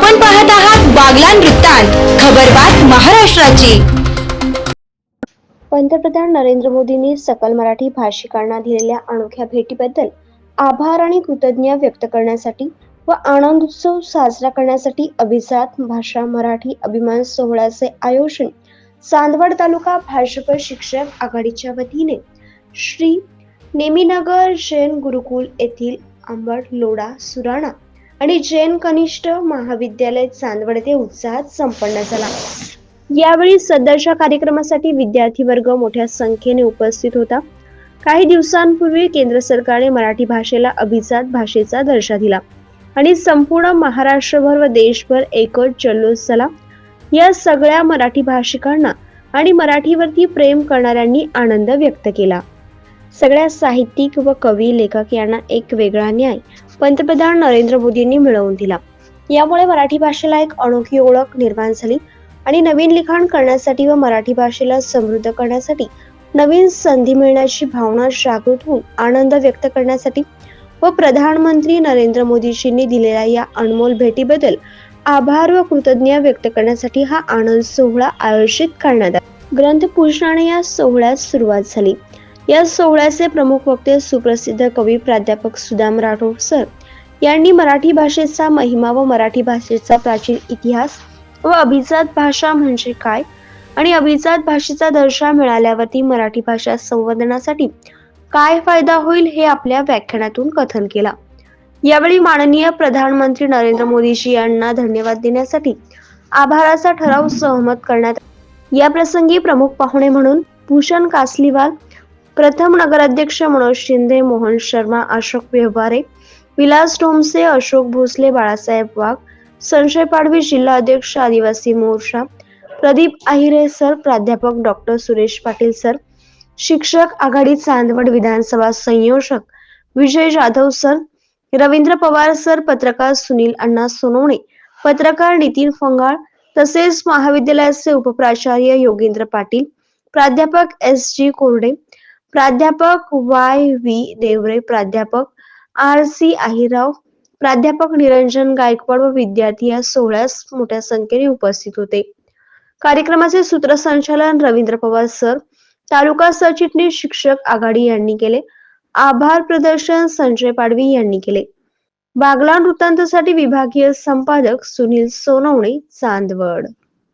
आपण पाहत आहात बागलान वृत्तांत खबरबात महाराष्ट्राची. पंतप्रधान नरेंद्र मोदींनी सकल मराठी भाषिकांना दिलेल्या अनोख्या भेटीबद्दल आभार आणि कृतज्ञ व्यक्त करण्यासाठी व आनंद उत्सव साजरा करण्यासाठी अभिजात भाषा मराठी अभिमान सोहळ्याचे आयोजन चांदवड तालुका भाजप शिक्षक आघाडीच्या वतीने श्री नेमीनगर जैन गुरुकुल येथील आंबड लोडा सुराणा आणि जैन कनिष्ठ महाविद्यालय चांदवड येथे उत्साहात संपन्न झाला. यावेळी सदरच्या कार्यक्रमासाठी विद्यार्थी वर्ग मोठ्या संख्येने उपस्थित होता. काही दिवसांपूर्वी केंद्र सरकारने मराठी भाषेला अभिजात भाषेचा दर्जा दिला आणि संपूर्ण महाराष्ट्रभर व देशभर एकच जल्लोष झाला. या सगळ्या मराठी भाषिकांना आणि मराठीवरती प्रेम करणाऱ्यांनी आनंद व्यक्त केला. सगळ्या साहित्यिक व कवी लेखक यांना एक वेगळा न्याय पंतप्रधान नरेंद्र मोदींनी मिळवून दिला. यामुळे मराठी भाषेला एक अनोखी ओळख निर्माण झाली आणि नवीन लिखाण करण्यासाठी व मराठी भाषेला समृद्ध करण्यासाठी नवीन संधी मिळण्याची भावना जागृत होऊन आनंद व्यक्त करण्यासाठी व प्रधानमंत्री नरेंद्र मोदीजींनी दिलेल्या या अनमोल भेटीबद्दल आभार व कृतज्ञ व्यक्त करण्यासाठी हा आनंद सोहळा आयोजित करण्यात आला. ग्रंथपूजनाने या सोहळ्यास सुरुवात झाली. या सोहळ्याचे प्रमुख वक्ते सुप्रसिद्ध कवी प्राध्यापक सुदाम राठोड सर. यांनी मराठी भाषेचा महिमा व मराठी भाषेचा प्राचीन इतिहास व अभिजात भाषा म्हणजे काय आणि अभिजात भाषेचा दर्जा मिळाल्यावरती मराठी भाषा संवर्धनासाठी काय फायदा होईल हे आपल्या व्याख्यानातून कथन केला. यावेळी माननीय प्रधानमंत्री नरेंद्र मोदीजी यांना धन्यवाद देण्यासाठी आभाराचा ठराव सहमत करण्यात या प्रसंगी प्रमुख पाहुणे म्हणून भूषण कासलीवाल प्रथम नगराध्यक्ष मनोज शिंदे मोहन शर्मा अशोक व्यवहारे विलास टोमसे अशोक भोसले बाळासाहेब वाघ संशय पाडवी जिल्हा अध्यक्ष आदिवासी मोर्चा प्रदीप आहिरे सर प्राध्यापक डॉक्टर सुरेश पाटील सर शिक्षक आघाडी चांदवड विधानसभा संयोजक विजय जाधव सर रवींद्र पवार सर पत्रकार सुनील अण्णा सोनवणे पत्रकार नितीन फंगाळ तसेच महाविद्यालयाचे उपप्राचार्य योगेंद्र पाटील प्राध्यापक एस जी कोरडे प्राध्यापक वाय व्ही देवरे प्राध्यापक आर सी आहिराव प्राध्यापक निरंजन गायकवाड व विद्यार्थी या सोहळ्यास मोठ्या संख्येने उपस्थित होते. कार्यक्रमाचे सूत्रसंचालन रवींद्र पवार सर तालुका सरचिटणीस शिक्षक आघाडी यांनी केले. आभार प्रदर्शन संजय पाडवी यांनी केले. बागला वृत्तांतसाठी विभागीय संपादक सुनील सोनवणे चांदवड.